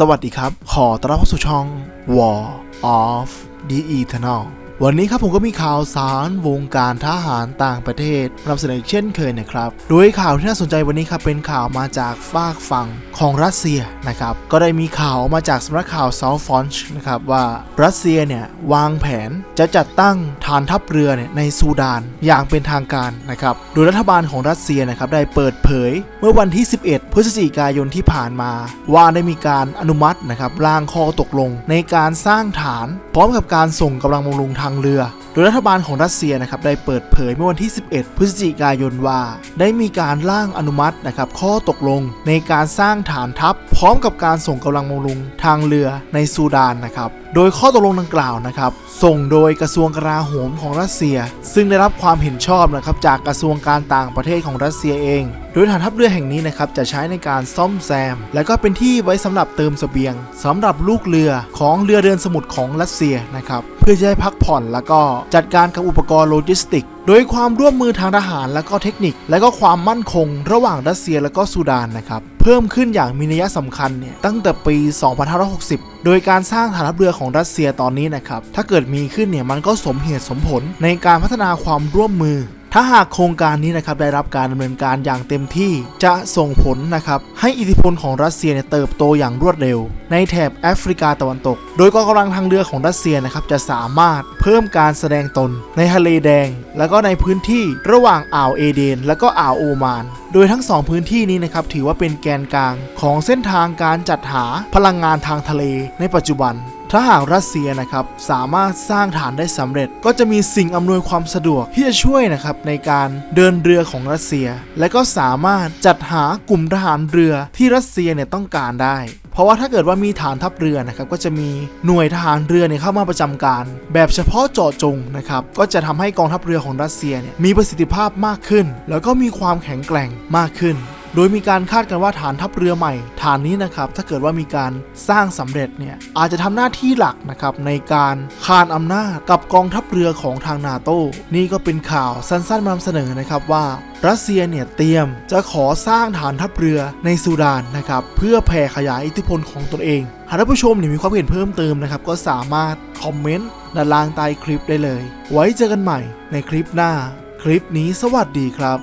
สวัสดีครับ ขอต้อนรับเข้าสู่ช่อง War of the Eternal วันนี้ครับผมก็มีข่าวสารวงการทหารต่างประเทศนำเสนอเช่นเคยนะครับ โดยข่าวที่น่าสนใจวันนี้ครับเป็นข่าวมาจากฝากฝั่งของรัสเซียนะครับ ก็ได้มีข่าวมาจากสำนักข่าว South f r o n t นะครับว่ารัสเซียเนี่ยวางแผนจะจัดตั้งฐานทัพเรือเนี่ยในซูดานอย่างเป็นทางการนะครับ โดยรัฐบาลของรัสเซียนะครับได้เปิดเผยเมื่อวันที่ 11 พฤศจิกายนที่ผ่านมา ว่าได้มีการอนุมัตินะครับร่างข้อตกลงในการสร้างฐาน พร้อมกับการส่งกำลังบำรุงทางเรือ ดยรัฐบาลของรัสเซียนะครับได้เปิดเผยเมื่อวันที่ 11 พฤศจิกายนว่า ได้มีการร่างอนุมัตินะครับข้อตกลงในการสร้างฐานทัพ พร้อมกับการส่งกำลังบำรุงทางเรือในซูดานนะครับโดยข้อตกลงดังกล่าวนะครับส่งโดยกระทรวงกลาโหมของรัสเซีย ซึ่งได้รับความเห็นชอบนะครับจากกระทรวงการต่างประเทศของรัสเซียเอง โดยฐานทัพเรือแห่งนี้นะครับจะใช้ในการซ่อมแซม และก็เป็นที่ไว้สำหรับเติมเสบียงสำหรับลูกเรือของเรือเดินสมุทรของรัสเซียนะครับเพื่อจะให้พักผ่อนแล้วก็จัดการกับอุปกรณ์โลจิสติก โดยความร่วมมือทางทหารและก็เทคนิค และก็ความมั่นคง ระหว่างรัสเซียและก็ซูดานนะครับเพิ่มขึ้นอย่างมีนัยสำคัญเนี่ยตั้งแต่ปี 2560 โดยการสร้างฐานทัพเรือของรัสเซียตอนนี้นะครับถ้าเกิดมีขึ้นเนี่ยมันก็สมเหตุสมผลในการพัฒนาความร่วมมือ ถ้าหากโครงการนี้นะครับได้รับการดำเนินการอย่างเต็มที่จะส่งผลนะครับให้อิทธิพลของรัสเซียเนี่ยเติบโตอย่างรวดเร็ว ในแถบแอฟริกาตะวันตก โดยกองกำลังทางเรือของรัสเซียนะครับจะสามารถเพิ่มการแสดงตนในทะเลแดง แล้วก็ในพื้นที่ระหว่างอ่าวเอเดน และก็อ่าวโอมาน โดยทั้งสองพื้นที่นี้นะครับถือว่าเป็นแกนกลางของเส้นทางการจัดหาพลังงานทางทะเลในปัจจุบัน ถ้าหากรัสเซียนะครับสามารถสร้างฐานได้สำเร็จ ก็จะมีสิ่งอำนวยความสะดวกที่จะช่วยนะครับในการเดินเรือของรัสเซีย และก็สามารถจัดหากลุ่มทหารเรือที่รัสเซียเนี่ยต้องการได้ เพราะว่าถ้าเกิดว่ามีฐานทัพเรือนะครับก็จะมีหน่วยทหารเรือเนี่ยเข้ามาประจำการ แบบเฉพาะเจาะจงนะครับก็จะทำให้กองทัพเรือของรัสเซียเนี่ยมีประสิทธิภาพมากขึ้น แล้วก็มีความแข็งแกร่งมากขึ้น โดยมีการคาดกันว่าฐานทัพเรือใหม่ ฐานนี้นะครับถ้าเกิดว่ามีการสร้างสำเร็จเนี่ยอาจจะทำหน้าที่หลักนะครับในการคานอำนาจกับกองทัพเรือของทางนาโต้นี่ก็เป็นข่าวสั้นๆมานำเสนอนะครับว่ารัสเซียเนี่ยเตรียมจะขอสร้างฐานทัพเรือในซูดานนะครับเพื่อแผ่ขยายอิทธิพลของตนเอง หากท่านผู้ชมเนี่ยมีความเห็นเพิ่มเติมนะครับก็สามารถคอมเมนต์ด้านล่างใต้คลิปได้เลย ไว้เจอกันใหม่ในคลิปหน้า คลิปนี้สวัสดีครับ